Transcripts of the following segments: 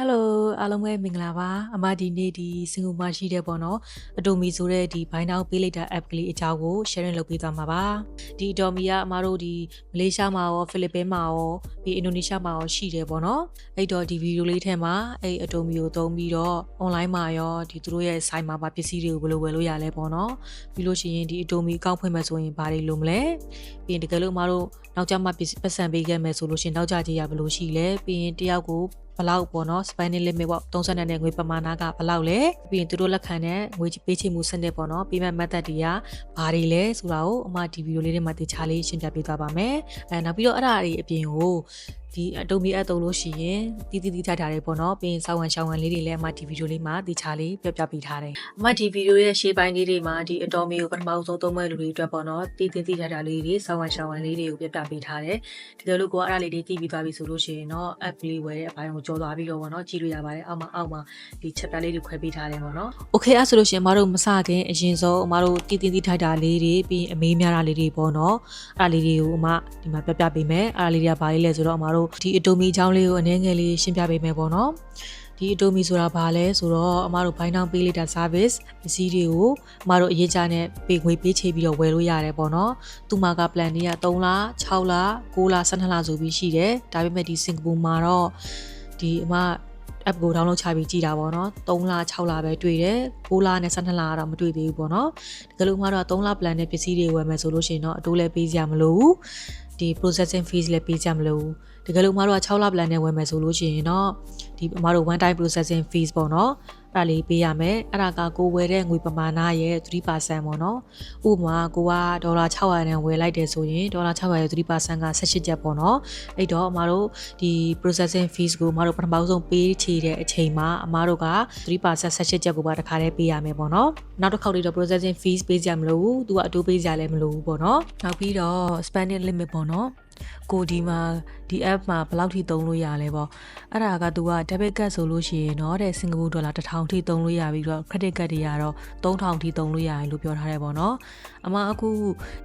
Hello အားလုံးပဲမင်္ဂလာပါအမဒီနေ့ဒီစင်ကာပူမှာရှိတဲ့ပေါ့နော်အတိုမီဆိုတဲ့ဒီဘိုင်းနောက်ပေးလိုက်တာ app ကလေးအကြောင်းကို sharing လုပ်ပေးသွားမှာပါဒီအတိုမီကအမတို့ဒီမလေးရှားမှာရောဖိလစ်ပင်းမှာရောပြီးအင်ဒိုနီးရှားမှာရောရှိတယ်ပေါ့နော်အဲ့တော့ဒီဗီဒီယိုလေးထဲမှာအဲ့အတိုမီကိုသုံးပြီးတော့ online မှာရောဒီသူတို့ရဲ့ site မှာပါပစ္စည်းတွေကိုဘယ်လိုဝယ်လို့ရလဲပေါ့နော်ပြီးလို့ရှိရင်ဒီအတိုမီအကောင့်ဖွင့်မယ်ဆိုရင်ဘာတွေလုပ်မလဲပြီးရင်တကယ်လို့အမတို့နောက်ကျမှပတ်စံပေးခဲ့မယ်ဆိုလို့ရှိရင်နောက်ကျကြီးရဘယ်လိုရှိလဲပြီးရင်တယောက်ကို ဘလောက်ပေါ့နော် spending limit ပေါ့30နဲ့ငွေပမာဏကဘလောက်လဲပြီးရင်သူတို့လက်ခံတဲ့ငွေပေးချေမှုစနစ်ပေါ့နော် payment method တွေကဘာတွေလဲဆိုတာကိုအမဒီဗီဒီယိုလေးတွေမှာတခြားလေးရှင်းပြပေးသွားပါမယ်အဲနောက်ပြီးတော့အဲ့ဒါတွေအပြင်ကိုဒီ Adobe App သုံးလို့ရှိရင်တီးတီးတီးထားထားတယ်ပေါ့နော်ပြီးရင်စောင်းဝန်ရှောင်းဝန်လေးတွေလည်းအမဒီဗီဒီယိုလေးမှာတခြားလေးပြပြပေးထားတယ်အမဒီဗီဒီယိုရဲ့ရှေ့ပိုင်းလေးတွေမှာဒီ Adobe ကိုပထမဆုံးသုံးမဲ့လူတွေအတွက်ပေါ့နော်တီးတီးတီးထားတာလေးတွေစောင်းဝန်ရှောင်းဝန်လေးတွေကိုပြပြပေးထားတယ်ဒီလိုလို့ကိုကအဲ့ဒါလေးတွေတီးပြီးသွားပြီဆိုလို့ရှိရင်တော့ app လေးဝယ်တဲ့အပိုင်းကိုကြော်သွားပြီးတော့ပေါ့နော်ကြည့်လို့ရပါတယ်အောက်မှာအောက်မှာဒီ chapter လေးတွေခွဲပေးထားတယ်ပေါ့နော် Okay အဲ့ဆိုလို့ရှိရင်အမတို့မစခင်အရင်ဆုံးအမတို့တီးတီးတီးထိုက်တာလေးတွေပြီးရင်အမေးများတာလေးတွေပေါ့နော်အဲ့ဒါလေးတွေကိုအမဒီမှာပြပြပေးမယ်အဲ့ဒါလေးတွေကဘာလေးလဲဆိုတော့အမတို့ဒီ Adobe အကြောင်းလေးကိုအနည်းငယ်လေးရှင်းပြပေးမယ်ပေါ့နော်ဒီ Adobe ဆိုတာဘာလဲဆိုတော့အမတို့ဘိုင်းတောင်ပေးလိုက်တာ service ပစ္စည်းတွေကိုအမတို့အရေးကြနဲ့ပေးငွေပေးချေပြီးတော့ဝယ်လို့ရတယ်ပေါ့နော်သူမှာက plan တွေက3လ6လ9လ12လဆိုပြီးရှိတယ်ဒါပေမဲ့ဒီစင်ကာပူမှာတော့ဒီအမ app ကို download ချပြီးကြည့်တာပေါ့နော်3လ6လပဲတွေ့တယ်9လနဲ့12လကတော့မတွေ့သေးဘူးပေါ့နော်တကယ်လို့မှတော့3လ plan နဲ့ပစ္စည်းတွေဝယ်မယ်ဆိုလို့ရှိရင်တော့အတိုးလည်းပေးကြမလို့ဘူး ဒီ processing fees လည်းပေးကြမလို့ဘူးတကယ်လို့မှတော့6လ plan နဲ့ဝယ်မယ်ဆိုလို့ရှိရင်တော့ဒီအမတို့ one time processing fees ပေါ့နော်အဲ့ဒါလေးပေးရမယ်အဲ့ဒါကကိုဝယ်တဲ့ငွေပမာဏရဲ့3%ပေါ့နော်ဥပမာကိုကဒေါ်လာ600နဲ့ဝယ်လိုက်တယ်ဆိုရင်ဒေါ်လာ600ရဲ့3%က18ကျပ်ပေါ့နော်အဲ့တော့အမတို့ဒီ processing fees ကိုအမတို့ပထမဆုံးပေးချေတဲ့အချိန်မှာအမတို့က3% 18ကျပ်ကိုပါတစ်ခါတည်းပေးရမယ်ပေါ့နော်နောက်တစ်ခေါက်လေးတော့ processing fees ပေးကြမလို့ဘူးသူကအတိုးပေးကြလည်းမလို့ဘူးပေါ့နော်နောက်ပြီးတော့ spending limit ပေါ့နော်ကိုဒီမှာဒီ app မှာဘယ်လောက်ထိသုံးလို့ရလဲပေါ့အဲ့ဒါကသူက debit card ဆိုလို့ရှိရင်เนาะတဲ့စင်ကာပူဒေါ်လာ1000ထိသုံးလို့ရပြီးတော့ credit card တွေကတော့3000ထိသုံးလို့ရတယ်လို့ပြောထားတယ်ပေါ့နော်အမအခု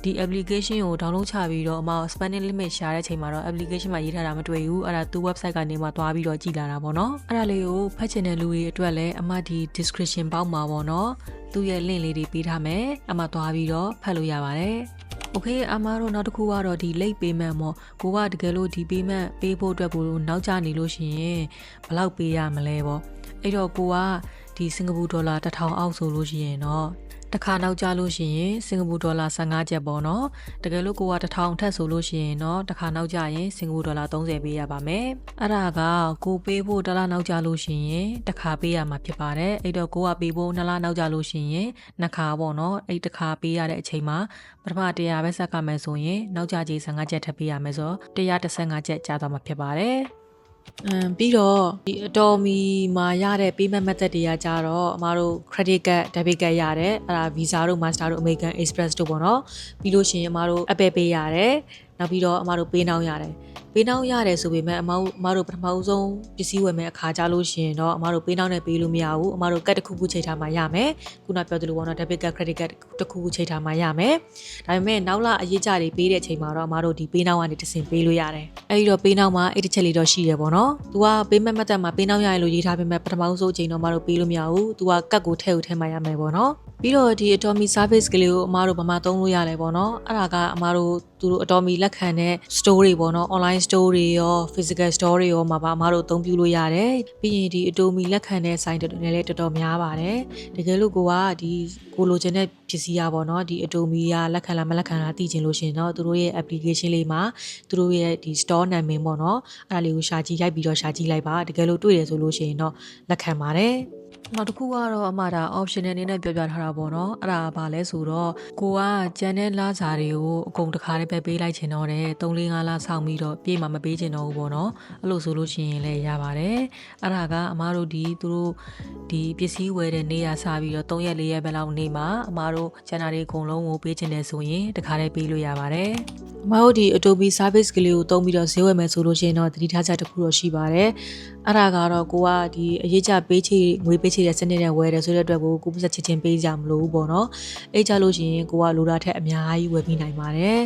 ဒီ application ကို download ချပြီးတော့အမ spending limit ရှာတဲ့အချိန်မှာတော့ application မှာရေးထားတာမတွေ့ဘူးအဲ့ဒါသူ website ကနေမှသွားပြီးတော့ကြည်လာတာပေါ့နော်အဲ့ဒါလေးကိုဖတ်ချင်တဲ့လူတွေအတွက်လည်းအမဒီ description ပေါက်မှာပေါ့နော်သူ့ရဲ့ link လေးတွေပေးထားမယ်အမသွားပြီးတော့ဖတ်လို့ရပါတယ် โอเคအမတို့နောက်တစ်ခုကတော့ဒီ late payment ပေါ့ကိုကတကယ်လို့ဒီ payment ပေးဖို့အတွက်ကိုနောက်ကျနေလို့ရှိရင်ဘယ်လောက်ပေးရမလဲပေါ့အဲ့တော့ကိုကဒီစင်ကာပူဒေါ်လာ1000အောက်ဆိုလို့ရှိရင်တော့ တစ်ခါနောက်ကျလို့ရှိရင်စင်ကာပူဒေါ်လာ15ကျပ်ပေါ့နော်တကယ်လို့ကိုက1000ထက်ဆိုလို့ရှိရင်တော့တစ်ခါနောက်ကျရင်စင်ကာပူဒေါ်လာ30ပေးရပါမယ်အဲ့ဒါကကိုပေးဖို့တစ်လနောက်ကျလို့ရှိရင်တစ်ခါပေးရမှာဖြစ်ပါတယ်အဲ့တော့ကိုကပေးဖို့နှစ်လနောက်ကျလို့ရှိရင်နှစ်ခါပေါ့နော်အဲ့တစ်ခါပေးရတဲ့အချိန်မှာပထမ100ပဲဆက်ကမယ်ဆိုရင်နောက်ကျကြီး15ကျပ်ထပ်ပေးရမယ်ဆိုတော့115ကျပ်ကျသွားမှာဖြစ်ပါတယ် အမ်ပြီးတော့ဒီအတော်မီမှာရတဲ့ payment method တွေကကြတော့အမတို့ credit card debit card ရတယ်အဲ့ဒါ Visa တို့ Master တို့ American Express တို့ပေါ့နော်ပြီးလို့ရှိရင်အမတို့ Apple Pay ရတယ် နောက်ပြီးတော့အမတို့ Pay Now ရတယ်ပေးနှောင်းရတယ်ဆိုပေမဲ့အမတို့အမတို့ပထမဆုံးပစ္စည်းဝယ်မဲ့အခါကြလို့ရှိရင်တော့အမတို့ပေးနှောင်းနဲ့ပေးလို့မရဘူးအမတို့ကတ်တစ်ခုခုချိန်ထားမှရမယ်ခုနပြောသလိုပေါ့နော် debit card credit card တစ်ခုခုချိန်ထားမှရမယ်ဒါပေမဲ့နောက်လာအရေးကြတွေပေးတဲ့အချိန်မှာတော့အမတို့ဒီပေးနှောင်းကနေတစ်ဆင့်ပေးလို့ရတယ်အဲဒီတော့ပေးနှောင်းမှာအဲ့တစ်ချက်လေးတော့ရှိရပေါ့နော်သူကပေးမဲ့မတ်တက်မှာပေးနှောင်းရရလို့ရေးထားပေမဲ့ပထမဆုံးအချိန်တော့အမတို့ပေးလို့မရဘူးသူကကတ်ကိုထည့်ဦးထဲမှရမယ်ပေါ့နော်ပြီးတော့ဒီ Atomy service ကလေးကိုအမားတို့ဗမာသုံးလို့ရလဲပေါ့နော်အဲ့ဒါကအမားတို့ သူတို့ Atomy လက်ခံတဲ့ store တွေပေါ့နော် online store တွေရော physical store တွေရောမှာပါအမားတို့အသုံးပြုလို့ရတယ်ပြီးရင်ဒီ Atomy လက်ခံတဲ့ site တွေလည်းတော်တော်များပါတယ်တကယ်လို့ကိုကဒီကိုလိုချင်တဲ့ပစ္စည်းရပေါ့နော်ဒီ Atomy ကလက်ခံလားမလက်ခံလားသိချင်လို့ရှင်เนาะသူတို့ရဲ့ application လေးမှာသူတို့ရဲ့ဒီ store နာမည်ပေါ့နော်အဲ့ဒါလေးကိုရှာကြည့်လိုက်ပြီးတော့ရှာကြည့်လိုက်ပါတကယ်လို့တွေ့ရဆိုလို့ရှင်เนาะလက်ခံပါတယ်နောက်တစ်ခုကတော့အမဒါ option အနေနဲ့ပြောပြထားတာပေါ့နော်အဲ့ဒါကဘာလဲဆိုတော့ကိုကကျန်တဲ့လစာတွေကိုအကုန်တစ်ခါတည်း ပဲပေးလိုက်ချင်တော့တယ်3 4 5လဆောင်းပြီးတော့ပြေးမှမပေးချင်တော့ဘူးပေါ့နော်အဲ့လိုဆိုလို့ရှိရင်လည်းရပါတယ်အဲ့ဒါကအမတို့ဒီသူတို့ဒီပစ္စည်းဝယ်တဲ့နေ့ရစပြီးတော့3ရက်4ရက်ပဲလောက်နေမှာအမတို့ကျန်တာတွေအကုန်လုံးကိုပေးချင်တယ်ဆိုရင်တစ်ခါတည်းပေးလို့ရပါတယ် အမတို့ဒီ Adobe service ကလေးကိုသုံးပြီးတော့ဈေးဝယ်မယ်ဆိုလို့ရှိရင်တော့သတိထားချက်တစ်ခုတော့ရှိပါတယ်အဲ့ဒါကတော့ကိုကဒီအရေးကြပေးချေငွေပေးချေတဲ့စနစ်နဲ့ဝယ်တယ်ဆိုတဲ့အတွက်ကိုကိုပစချက်ချင်းပေးကြမလို့ပေါ့နော်အဲ့ကြလို့ရှိရင်ကိုကလိုတာထက်အများကြီးဝယ်ပြီးနိုင်ပါတယ်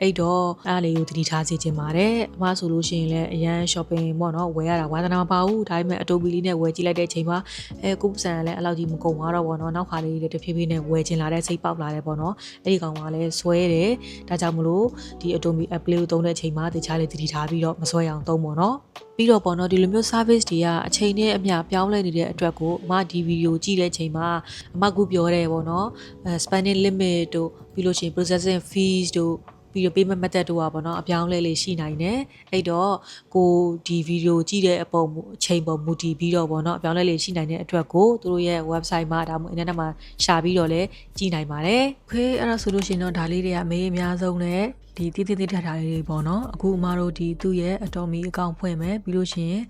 အဲ့တော့အဲ့လေးကိုသတိထားစေချင်ပါတယ်အမဆိုလို့ရှိရင်လည်းအရန် shopping ပေါ့နော်ဝယ်ရတာဝါသနာမပါဘူးဒါပေမဲ့ Adobe လေးနဲ့ဝယ်ကြည့်လိုက်တဲ့အချိန်မှာအဲကိုပစံကလည်းအဲ့လောက်ကြီးမကုန်သွားတော့ပေါ့နော်နောက်ခါလေးတွေတဖြည်းဖြည်းနဲ့ဝယ်ချင်လာတဲ့စိတ်ပေါက်လာတယ်ပေါ့နော်အဲ့ဒီကောင်ကလည်းဆွဲတယ်ဒါကြောင့်မလို့ဒီ Adobe app လေးကိုသုံးတဲ့အချိန်မှာတခြားလေးသတိထားပြီးတော့မဆွဲအောင်သုံးပေါ့နော်ပြီးတော့ပေါ့နော်ဒီလိုမျိုး service တွေကအချိန်နဲ့အမျှပြောင်းလဲနေတဲ့အတွက်ကိုအမဒီဗီဒီယိုကြည့်တဲ့အချိန်မှာအမကူပြောတယ်ပေါ့နော်အဲ spending limit တို့ပြီးလို့ရှိရင် processing fees တို့ ပြီးတော့ payment method တို့อ่ะပေါ့နော်အပြောင်းလဲလေးရှိနိုင်တယ်အဲ့တော့ကိုဒီဗီဒီယိုကြည့်တဲ့အပုံအချိန်ပေါ်မူတည်ပြီးတော့ပေါ့နော်အပြောင်းလဲလေးရှိနိုင်တဲ့အတွက်ကိုသူတို့ရဲ့ website မှာဒါမှမဟုတ် internet မှာရှာပြီးတော့လည်းကြည့်နိုင်ပါတယ်။ Okay အဲ့ဒါဆိုလို့ရှိရင်တော့ဒါလေးတွေကအမေးအများဆုံးနဲ့ဒီတည်တည်တည်ထထားလေးတွေပေါ့နော်အခုအမတို့ဒီသူ့ရဲ့ Atomy account ဖွင့်မယ်ပြီးလို့ရှိရင်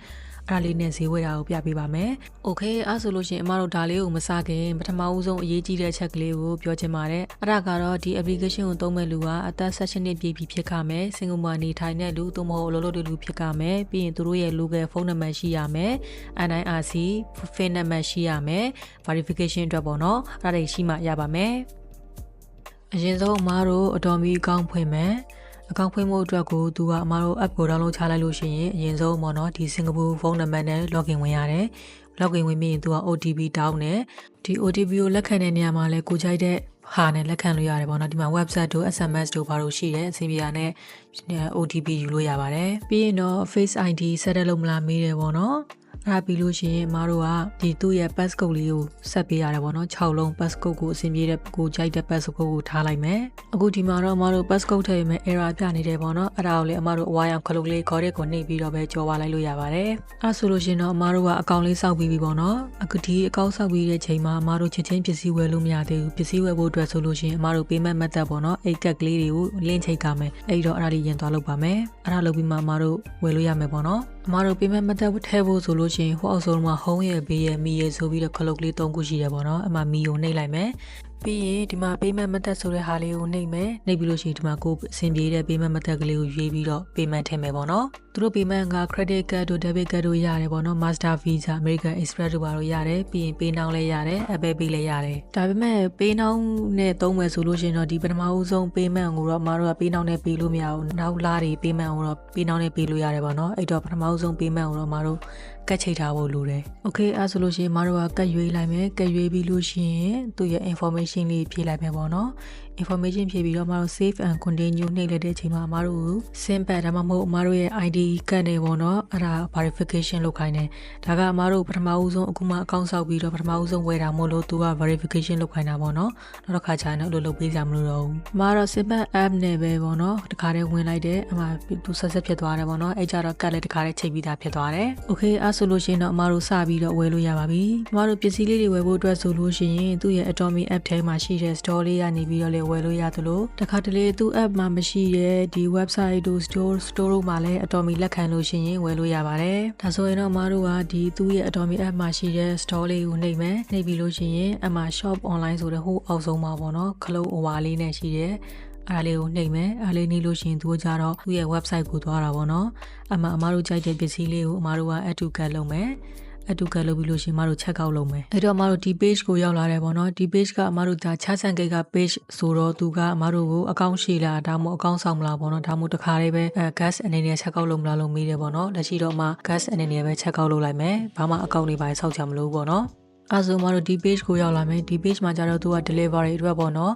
အဲ့ဒါလေးနဲ့ဈေးဝယ်တာကိုပြပေးပါမယ်။ Okay အဲ့ဆိုလို့ရှိရင်အမတို့ဒါလေးကိုမစခင်ပထမဦးဆုံးအရေးကြီးတဲ့ချက်ကလေးကိုပြောချင်ပါတယ်။အဲ့ဒါကတော့ဒီ application ကိုသုံးမဲ့လူကအသက်16နှစ်ပြည့်ပြီဖြစ်ခမယ်။ single mom နေထိုင်တဲ့လူသို့မဟုတ်အလုပ်လုပ်တဲ့လူဖြစ်ခမယ်။ပြီးရင်သူတို့ရဲ့ local phone number ရှိရမယ်။ NIRC PIN number ရှိရမယ်။ verification အတွက်ပေါ့နော်။အဲ့ဒါတွေရှိမှရပါမယ်။အရင်ဆုံးအမားတို့အတော်မီအကောင့်ဖွင့်မယ်။ အကောင့်ဖွင့်ဖို့အတွက်ကိုသူကအမားတို့ app ကို download ချလိုက်လို့ရှိရင်အရင်ဆုံးပေါ့နော်ဒီ Singapore ဖုန်းနံပါတ်နဲ့ login ဝင်ရတယ် login ဝင်ပြီးရင်သူက OTP တောင်းတယ်ဒီ OTP ကိုလက်ခံတဲ့နေရာမှာလဲကိုကြိုက်တဲ့ဟာနဲ့လက်ခံလို့ရတယ်ပေါ့နော်ဒီမှာ website တို့ SMS တို့ဘာလို့ရှိတယ်အစီအပြာနဲ့ OTP ယူလို့ရပါတယ်ပြီးရင်တော့ Face ID ဆက်တက်လို့မလားမေးတယ်ပေါ့နော် အဲ့ဒါပြီးလို့ရှိရင်မတို့ကဒီသူ့ရဲ့ passcode လေးကိုဆက်ပေးရတယ်ပေါ့နော်6လုံး passcode ကိုအဆင်ပြေတဲ့ကိုကြိုက်တဲ့ passcode ကိုထားလိုက်မယ်အခုဒီမှာတော့မတို့ passcode ထည့်ရမယ် error ပြနေတယ်ပေါ့နော်အဲ့ဒါကိုလည်းအမတို့အဝါရောင်ခလုတ်လေးခေါ်တဲ့ကိုနှိပ်ပြီးတော့ပဲကြော်ပါလိုက်လို့ရပါတယ်အဲ့ဆိုလို့ရှိရင်တော့အမတို့ကအကောင့်လေးစောက်ပြီးပြီပေါ့နော်အခုဒီအကောင့်စောက်ပြီးတဲ့ချိန်မှာအမတို့ချက်ချင်းပစ္စည်းဝယ်လို့မရသေးဘူးပစ္စည်းဝယ်ဖို့အတွက်ဆိုလို့ရှိရင်အမတို့ payment method ပေါ့နော်အိတ်ကက်ကလေးတွေကို link ချိန်ကြမယ်အဲ့တော့အဲ့ဒါလေးရင်သွားလုပ်ပါမယ်အဲ့ဒါလုပ်ပြီးမှအမတို့ဝယ်လို့ရမယ်ပေါ့နော် အမတို့ payment method ထည့်ဖို့ဆိုလို့ရှိရင်ဟိုအောက်ဆုံးမှာ home ရဲ့ဘေးရဲ့မီရဲ့ဆိုပြီးတော့ခလုတ်ကလေး၃ခုရှိတယ်ပေါ့နော်အမမီကိုနှိပ်လိုက်မယ် ပြီးရင်ဒီမှာ payment method ဆိုတဲ့ဟာလေးကိုနှိပ်မယ်နှိပ်ပြီးလို့ရှိရင်ဒီမှာကိုအဆင်ပြေတဲ့ payment method ကလေးကိုရွေးပြီးတော့ payment ထည့်မယ်ပေါ့နော်သူတို့ payment က credit card တို့ debit card တို့ရတယ်ပေါ့နော် Master Visa American Express တို့ပါတော့ရတယ်ပြီးရင် Pay Now လည်းရတယ် Apple Pay လည်းရတယ်ဒါပေမဲ့ Pay Now နဲ့သုံးမယ်ဆိုလို့ရှိရင်တော့ဒီပထမဦးဆုံး payment ကိုတော့မတို့က Pay Now နဲ့ pay လို့မရဘူးနောက်လာတွေ payment ကိုတော့ Pay Now နဲ့ pay လို့ရတယ်ပေါ့နော်အဲ့တော့ပထမဦးဆုံး payment ကိုတော့မတို့ ကတ်ချိတ်ထားဖို့လိုတယ်။ Okay အဲဆိုလို့ရှိရင်မတို့ကကတ်ရွေးလိုက်မယ်။ကတ်ရွေးပြီးလို့ရှိရင်သူ့ရဲ့ information လေးဖြည့်လိုက်မယ်ပေါ့နော်။ information ဖြည့်ပြီးတော့မတို့ save and continue နှိပ်လိုက်တဲ့အချိန်မှာမတို့ simple ဒါမှမဟုတ်မတို့ရဲ့ ID ကတ်နေပေါ့နော်အဲ့ဒါ verification လုပ်ခိုင်းတယ်ဒါကအမတို့ပထမဦးဆုံးအခုမှအကောင့်ဆောက်ပြီးတော့ပထမဦးဆုံးဝယ်တာမို့လို့သူက verification လုပ်ခိုင်းတာပေါ့နော်နောက်တစ်ခါကျရင်တော့လို့လုပ်ပေးကြမလို့တော့ဘူးအမတော့ simple app နဲ့ပဲပေါ့နော်တခါတည်းဝင်လိုက်တယ်အမသူဆက်ဆက်ဖြစ်သွားတယ်ပေါ့နော်အဲ့ကြတော့ကတ်လည်းတခါတည်းချိန်ပြီးသားဖြစ်သွားတယ် okay အဲ့ဆိုလို့ရှိရင်တော့အမတို့စပြီးတော့ဝယ်လို့ရပါပြီအမတို့ပစ္စည်းလေးတွေဝယ်ဖို့အတွက်ဆိုလို့ရှိရင်သူ့ရဲ့ Atomy app ထဲမှာရှိတဲ့ store လေးကနေပြီးတော့လေဝယ်လို့ရသလိုတခါတလေသူ့ app မှာမရှိတဲ့ဒီ website တို့ store store တို့မှာလည်း Atomy လက်ခံလို့ရှိရင်ဝယ်လို့ရပါတယ်ဒါဆိုရင်တော့မတို့ကဒီသူ့ရဲ့ Atomy app မှာရှိတဲ့ store လေးကိုနှိပ်မယ်နှိပ်ပြီးလို့ရှိရင်အမှ shop online ဆိုတဲ့ဟိုအောက်ဆုံးမှာပေါ့နော်ခလုံးအဝါလေးနဲ့ရှိတယ်အားလေးကိုနှိပ်မယ်အားလေးနှိပ်လို့ရှိရင်သူကကြတော့သူ့ရဲ့ website ကိုသွားတာပေါ့နော်အမှအမားတို့ကြိုက်တဲ့ပစ္စည်းလေးကိုအမားတို့က add to cart လုပ်မယ် အတူကလုပ်ပြီးလို့ရှိရင်မတို့ check out လုပ်မယ်အဲ့တော့မတို့ဒီ page ကိုရောက်လာတယ်ပေါ့နော်ဒီ page ကအမတို့ဒါချဆန်ကိတ်က page ဆိုတော့သူကအမတို့ကိုအကောင့်ရှိလားဒါမှမဟုတ်အကောင့်ဆောင်မလားပေါ့နော်ဒါမှမဟုတ်တခါလေးပဲအဲ gas အနေနဲ့ check out လုပ်မလားလို့မေးတယ်ပေါ့နော်လက်ရှိတော့မှ gas အနေနဲ့ပဲ check out လုပ်လိုက်မယ်ဘာမှအကောင့်တွေပါဆောက်ချင်မလို့ပေါ့နော်အဲဆိုမတို့ဒီ page ကိုရောက်လာမယ်ဒီ page မှာကျတော့သူက delivery အတွက်ပေါ့နော်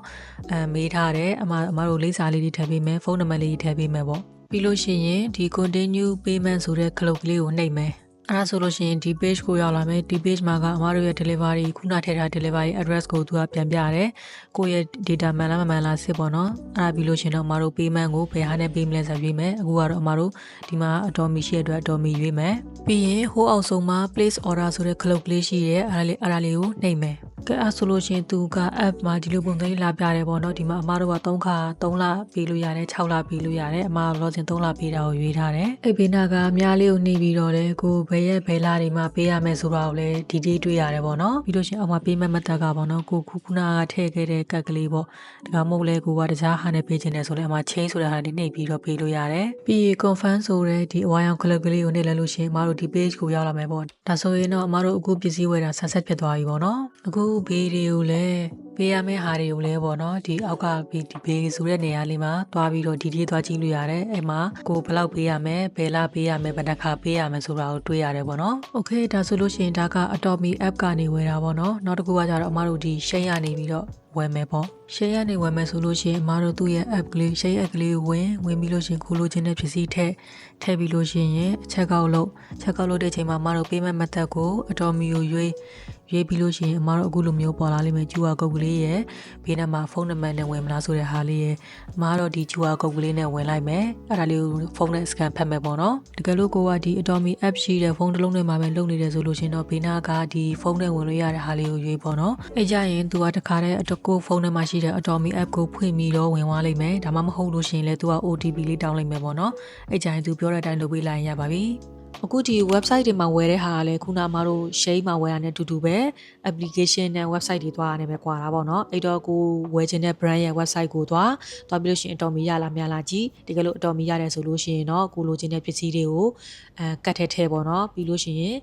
အဲမေးထားတယ်အမအမတို့လိပ်စာလေးတွေထည့်ပေးမယ်ဖုန်းနံပါတ်လေးတွေထည့်ပေးမယ်ပေါ့ပြီးလို့ရှိရင်ဒီ continue payment ဆိုတဲ့ခလုတ်ကလေးကိုနှိပ်မယ် အဲ့ဒါဆိုလို့ရှိရင်ဒီ page ကိုရောက်လာမယ်ဒီ page မှာကအမားတို့ရဲ့ delivery ခုနထည့်ထား delivery address ကိုသူကပြန်ပြတယ်ကိုယ့်ရဲ့ data မှန်လားမမှန်လားစစ်ပေါ့နော်အဲ့ဒါပြီးလို့ရှိရင်တော့အမားတို့ payment ကိုဘယ်ဟာနဲ့ပေးမလဲဆိုရွေးမယ်အခုကတော့အမားတို့ဒီမှာအတော်မီရှိတဲ့အတွက်အတော်မီရွေးမယ်ပြီးရင်ဟိုးအောင်ဆုံးမှာ place order ဆိုတဲ့ clock လေးရှိတယ်အဲ့ဒါလေးအဲ့ဒါလေးကိုနှိပ်မယ်ကဲအဲ့ဆိုလို့ရှရင်သူက app မှာဒီလိုပုံစံလေးလာပြတယ်ပေါ့နော်ဒီမှာအမတို့က3ခါ3လပေးလို့ရတယ်6လပေးလို့ရတယ်အမကလောစင်3လပေးတာကိုရွေးထားတယ်အဲ့ဘေးနာကအများလေးကိုနှိပ်ပြီးတော့လေကိုဘယ်ရက်ဘယ်လတွေမှာပေးရမယ်ဆိုတာကိုလည်းဒီဒီတွေ့ရတယ်ပေါ့နော်ပြီးလို့ရှရင်အောက်မှာပေးမဲ့မတက်ကပေါ့နော်ကိုခုခုနကထည့်ခဲ့တဲ့ကတ်ကလေးပေါ့ဒါကမဟုတ်လဲကိုကတခြားဟာနဲ့ပေးခြင်းတယ်ဆိုလဲအမ change ဆိုတဲ့ဟာလေးနှိပ်ပြီးတော့ပေးလို့ရတယ်ပြီးရင် confirm ဆိုတဲ့ဒီအဝိုင်းအောင် club ကလေးကိုနှိပ်လိုက်လို့ရှရင်အမတို့ဒီ page ကိုရောက်လာမယ်ပေါ့ဒါဆိုရင်တော့အမတို့အခုပစ္စည်းဝယ်တာဆက်ဆက်ဖြစ်သွားပြီပေါ့နော်အခုဘေးတွေကိုလည်းပေးရမယ့်ဟာတွေကိုလည်းပေါ့နော်ဒီအောက်ကဘေးဒီဘေးဆိုတဲ့နေရာလေးမှာသွားပြီးတော့ဒီဒီသွားကြည့်လို့ရတယ်အဲ့မှာကိုဘယ်လောက်ပေးရမယ်ဘယ်လားပေးရမယ်ဘယ်နှခါပေးရမယ်ဆိုတာကိုတွေ့ရရတယ်ပေါ့နော်။ Okay ဒါဆိုလို့ရှိရင်ဒါကအတော်မီ app ကနေဝယ်တာပေါ့နော်။နောက်တစ်ခုကကြတော့အမတို့ဒီ share ရနေပြီးတော့ ဝယ်မယ်ပေါ့ share ရနေဝယ်မယ်ဆိုလို့ရှိရင်အမတို့သူ့ရဲ့ app ကလေး share app ကလေးကိုဝင်ဝင်ပြီးလို့ရှိရင်ကိုလိုချင်တဲ့ပစ္စည်းထည့်ထည့်ပြီးလို့ရှိရင်အချက်ကောက်လို့ချက်ကောက်လို့တဲ့အချိန်မှာအမတို့ payment method ကို Atomy ကိုရွေးရွေးပြီးလို့ရှိရင်အမတို့အခုလိုမျိုးပေါ်လာလိမ့်မယ် QR code ကလေးရဲ့ဘေးနားမှာဖုန်းနံပါတ်နဲ့ဝင်မလားဆိုတဲ့ဟာလေးရဲ့အမတို့ဒီ QR code ကလေးနဲ့ဝင်လိုက်မယ်အဲ့ဒါလေးကိုဖုန်းနဲ့ scan ဖတ်မယ်ပေါ့နော်တကယ်လို့ကိုကဒီ Atomy app ရှိတဲ့ဖုန်းတစ်လုံးနဲ့မှာပဲလုပ်နေတယ်ဆိုလို့ရှိရင်တော့ဘေးနားကဒီဖုန်းနဲ့ဝင်လို့ရတဲ့ဟာလေးကိုရွေးပေါ့နော်အဲ့ကြရင်သူကတခါတည်းအတကိုဖုန်းထဲမှာရှိတဲ့ Atomy app ကိုဖွင့်ပြီးတော့ဝင်သွားလိမ့်မယ်ဒါမှမဟုတ်လို့ရှိရင်လည်းသူက OTP လေးတောင်းလိုက်မယ်ပေါ့နော်အဲ့ကြရင်သူပြောတဲ့အတိုင်းလုပ်ပေးလိုက်ရင်ရပါပြီအခုဒီ website တွေမှာဝယ်တဲ့ဟာကလည်းခုနအမတို့ share မှာဝယ်ရတဲ့အတူတူပဲ application နဲ့ website တွေသွားရတယ်ပဲကွာတာပေါ့နော်အဲ့တော့ကိုဝယ်ခြင်းတဲ့ brand ရဲ့ website ကိုသွားသွားပြီးလို့ရှိရင်အတော်မီရလားမရလားကြည့်တကယ်လို့အတော်မီရတယ်ဆိုလို့ရှိရင်တော့ကိုလိုချင်တဲ့ပစ္စည်းတွေကိုအဲကတ်ထဲထဲပေါ့နော်ပြီးလို့ရှိရင်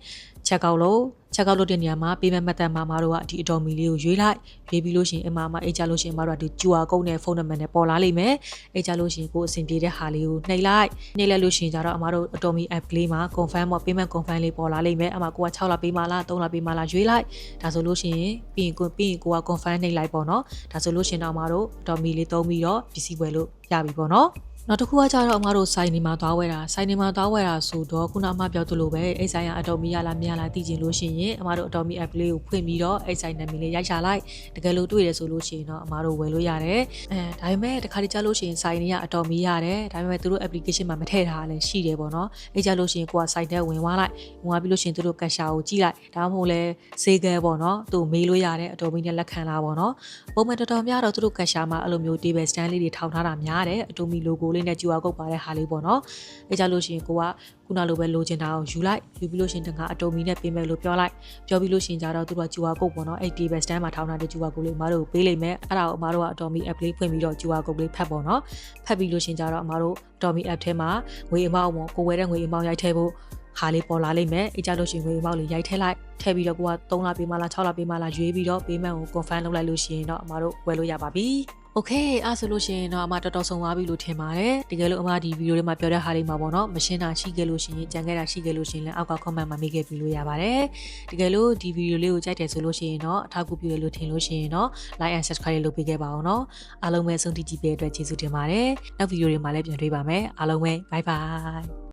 check out လုပ် check out လုပ်တဲ့နေရာမှာ payment method မှာမတို့ကဒီအတော်မီလေးကိုရွေးလိုက်ရွေးပြီးလို့ရှိရင်အမမအိတ်ကြလို့ရှိရင်မတို့ကဒီ QR code နဲ့ဖုန်းနံပါတ်နဲ့ပေါ်လာလိမ့်မယ်အိတ်ကြလို့ရှိရင်ကိုအဆင်ပြေတဲ့ဟာလေးကိုနှိပ်လိုက်နှိပ်လိုက်လို့ရှိရင်ကြတော့အမတို့အတော်မီ app လေးမှာ confirm ပေါ့ payment confirm လေးပေါ်လာလိမ့်မယ်အမကိုက6လပေးမှလား3လပေးမှလားရွေးလိုက်ဒါဆိုလို့ရှိရင်ပြီးရင်ကိုပြီးရင်ကိုက confirm နှိပ်လိုက်ပေါ့နော်ဒါဆိုလို့ရှိရင်တော့အမတို့အတော်မီလေးသုံးပြီးတော့ပစ္စည်းဝယ်လို့ရပြီပေါ့နော် နောက်တစ်ခုကကြတော့အမတို့စိုင်းနေမှာသွားဝဲတာစိုင်းနေမှာသွားဝဲတာဆိုတော့ခုနအမပြောသလိုပဲအဲ့ဆိုင်ကအတော်မီရလားမရလားသိချင်လို့ရှိရင်အမတို့အတော်မီ app လေးကိုဖွင့်ပြီးတော့အဲ့ဆိုင်နာမည်လေးရိုက်ချလိုက်တကယ်လို့တွေ့ရဆိုလို့ရှိရင်တော့အမတို့ဝယ်လို့ရတယ်အဲဒါပေမဲ့တခါတကြလို့ရှိရင်စိုင်းနေကအတော်မီရတယ်ဒါပေမဲ့သူတို့ application မှာမထည့်ထားလည်းရှိတယ်ပေါ့နော်အဲ့ကြလို့ရှိရင်ကိုကစိုင်းတဲ့ဝင်သွားလိုက်ဝင်သွားပြီးလို့ရှိရင်သူတို့ကက်ရှာကိုကြည့်လိုက်ဒါမှမဟုတ်လဲဈေးကဲပေါ့နော်သူမေးလို့ရတယ်အတော်မီနဲ့လက်ခံလာပေါ့နော်ပုံမှန်တော်တော်များတော့သူတို့ကက်ရှာမှာအဲ့လိုမျိုး table stand လေးတွေထောင်ထားတာများတယ်အတော်မီ logo လေးနဲ့ QR code ပါတဲ့ဟာလေးပေါ့နော်အဲကြလို့ရှိရင်ကိုကခုနလိုပဲလိုချင်တာကိုယူလိုက်ယူပြီးလို့ရှိရင်တခါအတုံမီနဲ့ပေးမယ်လို့ပြောလိုက်ပြောပြီးလို့ရှိရင်ကြတော့သူက QR code ပေါ့နော်အဲ့ table stand မှာထောင်းထားတဲ့ QR code လေးအမားတို့ကိုပေးလိုက်မယ်အဲ့ဒါကိုအမားတို့ကအတော်မီ app လေးဖွင့်ပြီးတော့ QR code လေးဖတ်ပေါ့နော်ဖတ်ပြီးလို့ရှိရင်ကြတော့အမားတို့အတော်မီ app ထဲမှာငွေအမောက်ပေါ့ကိုဝယ်တဲ့ငွေအမောက်ရိုက်ထည့်ဖို့ဟာလေးပေါ်လာလိမ့်မယ်အကြလို့ရှိရင်ငွေအမောက်လေးရိုက်ထည့်လိုက်ထည့်ပြီးတော့ကိုက3လပေးမှလား6လပေးမှလားရွေးပြီးတော့ payment ကို confirm လုပ်လိုက်လို့ရှိရင်တော့အမားတို့ဝယ်လို့ရပါပြီ โอเคအဲ့ဆိုလို့ရှိရင်တော့အမတော်တော်ဆုံးသွားပြီလို့ထင်ပါတယ်တကယ်လို့အမဒီဗီဒီယိုလေးမှာပြောတဲ့ဟာလေးမှာပေါ့နော်မရှင်းတာရှိခဲ့လို့ရှိရင်ကြံခဲ့တာရှိခဲ့လို့ရှိရင်လည်းအောက်က comment မှာမေးခဲ့ပြီးလို့ရပါတယ်တကယ်လို့ဒီဗီဒီယိုလေးကိုကြိုက်တယ်ဆိုလို့ရှိရင်တော့အထောက်အကူပြုတယ်လို့ထင်လို့ရှိရင်တော့ like and subscribe လုပ်ပေးခဲ့ပါအောင်နော်အားလုံးပဲဆုံးဖြတ်ကြည့်ပေးတဲ့အတွက်ကျေးဇူးတင်ပါတယ်နောက်ဗီဒီယိုတွေမှာလည်းပြန်တွေ့ပါမယ်အားလုံးပဲ bye bye